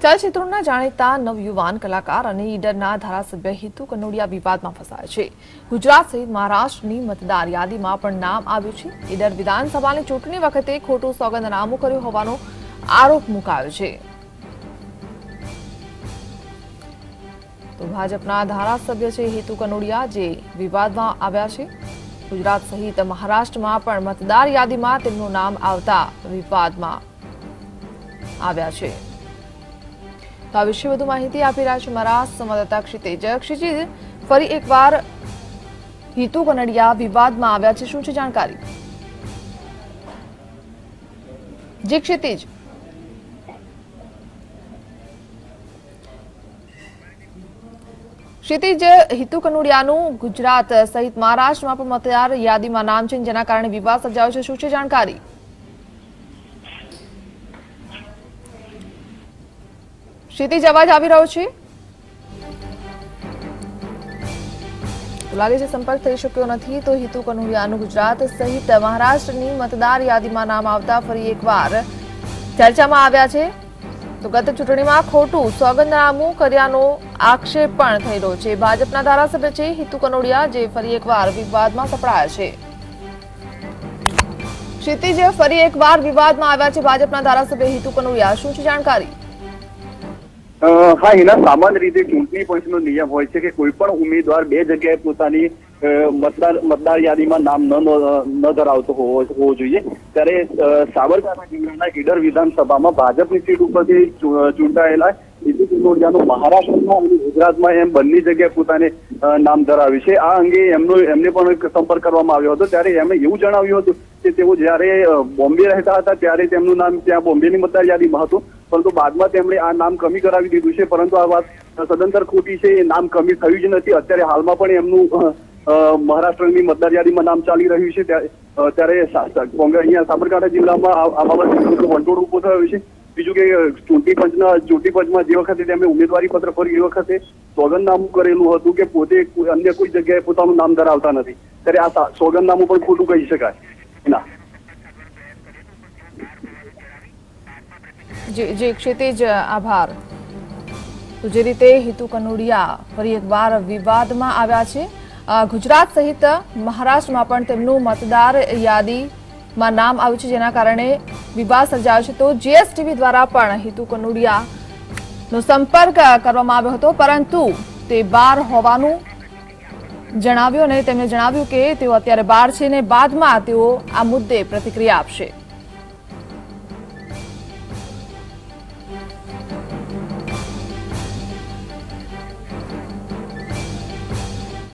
ચલચિત્રોના જાણીતા નવયુવાન કલાકાર અને ઈડરના ધારાસભ્ય હિતુ કનોડિયા વિવાદમાં ફસાયા છે. ગુજરાત સહિત મહારાષ્ટ્રની મતદાર યાદીમાં પણ નામ આવ્યું છે. ઈડર વિધાનસભાની ચૂંટણી વખતે ખોટું સોગંદનામું કર્યું હોવાનો આરોપ મુકાયો છે. તો ભાજપના ધારાસભ્ય છે હિતુ કનોડિયા જે વિવાદમાં આવ્યા છે. ગુજરાત સહિત મહારાષ્ટ્રમાં પણ મતદાર યાદીમાં તેમનું નામ આવતા વિવાદમાં આવ્યા છે. તો આ વિશે વધુ માહિતી આપી રહ્યા છે મારા સંવાદદાતા ક્ષિતિજ. ક્ષિતિજ, ફરી એકવાર હિતુ કનડિયા વિવાદમાં આવ્યા છે. શું છે જાણકારી? જી ક્ષિતિજ. ક્ષિતિજ, હિતુ કનુડિયાનું ગુજરાત સહિત મહારાષ્ટ્રમાં પણ મતદાર યાદીમાં નામ છે જેના કારણે વિવાદ સર્જાયો છે. શું છે જાણકારી? ક્ષિતિજ, અવાજ આવી રહ્યો છે? લાગે છે, સંપર્ક થઈ શક્યો નથી તો હિતુ કનોડિયાનું ગુજરાત સહિત મહારાષ્ટ્રની મતદાર યાદીમાં નામ આવતા ફરી એકવાર ચર્ચામાં આવ્યા છે. તો ગત ચૂંટણીમાં ખોટું સોગંદનામું કર્યાનો આક્ષેપ પણ થઈ રહ્યો છે. ભાજપના ધારાસભ્ય છે હિતુ કનોડિયા, જે ફરી એકવાર વિવાદમાં સપડાયા છે. ક્ષિતિજ ફરી એકવાર વિવાદમાં આવ્યા છે. ભાજપના ધારાસભ્ય હિતુ કનોડિયા, શું છે જાણકારી? હા, એના સામાન્ય રીતે ચૂંટણી પંચનો નિયમ હોય છે કે કોઈ પણ ઉમેદવાર બે જગ્યાએ પોતાની મતદાર મતદાર યાદીમાં નામ ન ધરાવતો હોવો જોઈએ. ત્યારે સાબરકાંઠા જિલ્લાના ઈડર વિધાનસભામાં ભાજપની સીટ ઉપરથી ચૂંટાયેલા કનોડિયાનું મહારાષ્ટ્રમાં અને ગુજરાતમાં એમ બંને જગ્યાએ પોતાને નામ ધરાવ્યું છે. આ અંગે એમનો, એમને પણ સંપર્ક કરવામાં આવ્યો હતો. ત્યારે એમણે એવું જણાવ્યું હતું કે તેઓ જ્યારે બોમ્બે રહેતા હતા ત્યારે તેમનું નામ ત્યાં બોમ્બેની મતદાર યાદીમાં હતું. પરંતુ બાદમાં તેમણે આ નામ કમી કરાવી દીધું છે, પરંતુ આ વાત સદંતર ખોટી છે, એ નામ કમી થયું જ નથી. અત્યારે હાલમાં પણ એમનું મહારાષ્ટ્રની મતદાર નામ ચાલી રહ્યું છે. ત્યારે કોંગ્રેસ અહીંયા સાબરકાંઠા જિલ્લામાં આ બાબતે વંટોળ ઊભો થયો છે. બીજું કે, ચૂંટણી પંચના, ચૂંટણી પંચમાં જે વખતે તેમણે ઉમેદવારી પત્ર ભર્યું એ વખતે સોગંદનામું કરેલું હતું કે પોતે અન્ય કોઈ જગ્યાએ પોતાનું નામ ધરાવતા નથી. ત્યારે આ સોગંદનામું પણ ખોટું કહી શકાય ના જી જી ક્ષિતિજ આભાર. તો જે રીતે હિતુ કનોડિયા ફરી એકવાર વિવાદમાં આવ્યા છે. ગુજરાત સહિત મહારાષ્ટ્રમાં પણ તેમનું મતદાર યાદીમાં નામ આવ્યું છે, જેના કારણે વિવાદ સર્જાયો છે. તો જીએસટીવી દ્વારા પણ હિતુ કનોડિયાનો સંપર્ક કરવામાં આવ્યો હતો, પરંતુ તે બહાર હોવાનું જણાવ્યું અને તેમણે જણાવ્યું કે તેઓ અત્યારે બહાર છે ને બાદમાં તેઓ આ મુદ્દે પ્રતિક્રિયા આપશે. Thank you.